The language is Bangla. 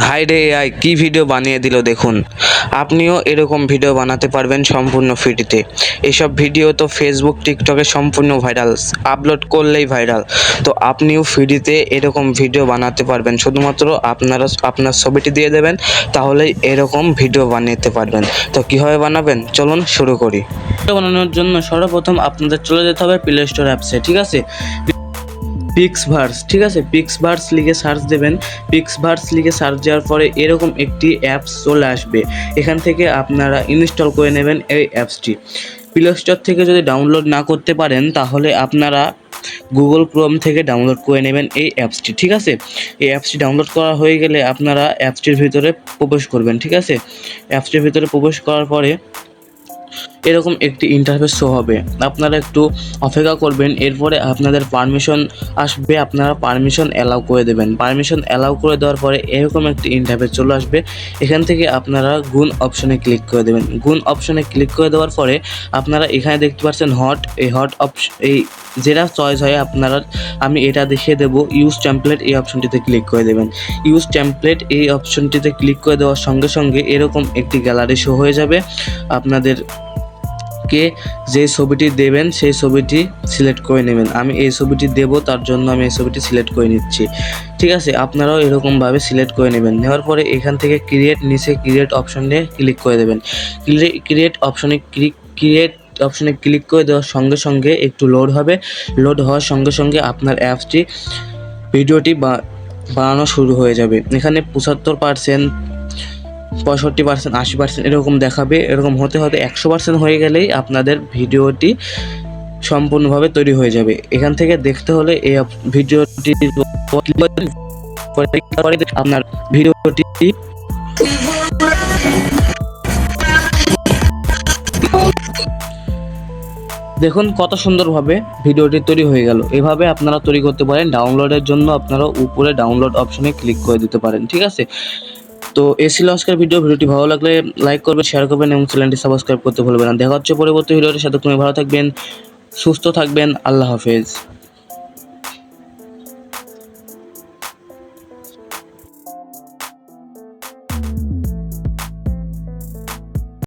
হাই রে আই, কি ভিডিও বানিয়ে দিল দেখুন। আপনিও এরকম ভিডিও বানাতে পারবেন সম্পূর্ণ ফ্রিতে এসব ভিডিও তো ফেসবুক টিকটকে সম্পূর্ণ ভাইরাল আপলোড করলেই ভাইরাল তো আপনিও ফ্রিতে এরকম ভিডিও বানাতে পারবেন। শুধুমাত্র আপনারা, আপনার ছবিটি দিয়ে দেবেন তাহলেই এরকম ভিডিও বানাতে পারবেন। তো কীভাবে বানাবেন? চলুন শুরু করি। বানানোর জন্য সর্বপ্রথম আপনাদের চলে যেতে হবে প্লে স্টোর অ্যাপসে ঠিক আছে? পিক্স ভার্স ঠিক আছে? পিক্স ভার্স লিখে সার্চ দেবেন। পিক্স ভার্স লিখে সার্চ দেওয়ার পরে এরকম একটি অ্যাপস চলে আসবে। এখান থেকে আপনারা ইনস্টল করে নেবেন এই অ্যাপসটি প্লে স্টোর থেকে যদি ডাউনলোড না করতে পারেন, তাহলে আপনারা গুগল ক্রোম থেকে ডাউনলোড করে নেবেন এই অ্যাপসটি ঠিক আছে? এই অ্যাপসটি ডাউনলোড করা হয়ে গেলে আপনারা অ্যাপসটির ভিতরে প্রবেশ করবেন, ঠিক আছে? অ্যাপসটির ভিতরে প্রবেশ করার পরে এরকম একটি ইন্টারফেস শো হবে। আপনারা একটু অপেক্ষা করবেন, এরপরে আপনাদের পারমিশন আসবে, আপনারা পারমিশন অ্যালাউ করে দেবেন। পারমিশন অ্যালাউ করে দেওয়ার পরে এরকম একটি ইন্টারফেস চলে আসবে। এখান থেকে আপনারা গুণ অপশনে ক্লিক করে দেবেন। গুণ অপশনে ক্লিক করে দেওয়ার পরে আপনারা এখানে দেখতে পাচ্ছেন হট এই হট অপশন এই যেটা চয়েস হয় আপনারা, আমি এটা দেখিয়ে দেবো। ইউজ টেমপ্লেট এই অপশনটিতে ক্লিক করে দেবেন। ইউজ টেমপ্লেট এই অপশনটিতে ক্লিক করে দেওয়ার সঙ্গে সঙ্গে এরকম একটি গ্যালারি শো হয়ে যাবে। আপনাদের কে যে ছবিটি দেবেন, সেই ছবিটি সিলেক্ট করে নেবেন। আমি এই ছবিটি দেব, তার জন্য আমি এই ছবিটি সিলেক্ট করে নিচ্ছি। ঠিক আছে? আপনারাও এরকমভাবে সিলেক্ট করে নেবেন। নেওয়ার পরে এখান থেকে ক্রিয়েট নিচে ক্রিয়েট অপশনে ক্লিক করে দেবেন। ক্রিয়েট অপশনে ক্লিক ক্রিয়েট অপশনে ক্লিক করে দেওয়ার সঙ্গে সঙ্গে একটু লোড হবে। লোড হওয়ার সঙ্গে সঙ্গে আপনার অ্যাপসটি ভিডিওটি বানানো শুরু হয়ে যাবে। এখানে পঁচাত্তর পার্সেন্ট পঁয়ষট্টি পার্সেন্ট আশি পার্সেন্ট এরকম দেখাবে। এরকম হতে হতে একশো পার্সেন্ট হয়ে গেলেই আপনাদের ভিডিওটি সম্পূর্ণভাবে তৈরি হয়ে যাবে। এখান থেকে দেখতে হলে এই ভিডিওটি আপনার ভিডিওটি দেখুন কত সুন্দরভাবে ভিডিওটি তৈরি হয়ে গেল। এভাবে আপনারা তৈরি করতে পারেন। ডাউনলোডের জন্য আপনারা উপরে ডাউনলোড অপশনে ক্লিক করে দিতে পারেন। ঠিক আছে? তো এ ছিল আজকের ভিডিও ভিডিওটি ভালো লাগলে লাইক করবেন শেয়ার করবেন এবং চ্যানেলটি সাবস্ক্রাইব করতে ভুলবেন না। দেখা হচ্ছে পরবর্তী ভিডিওর সাথে। তুমি ভালো থাকবেন, সুস্থ থাকবেন। আল্লাহ হাফেজ।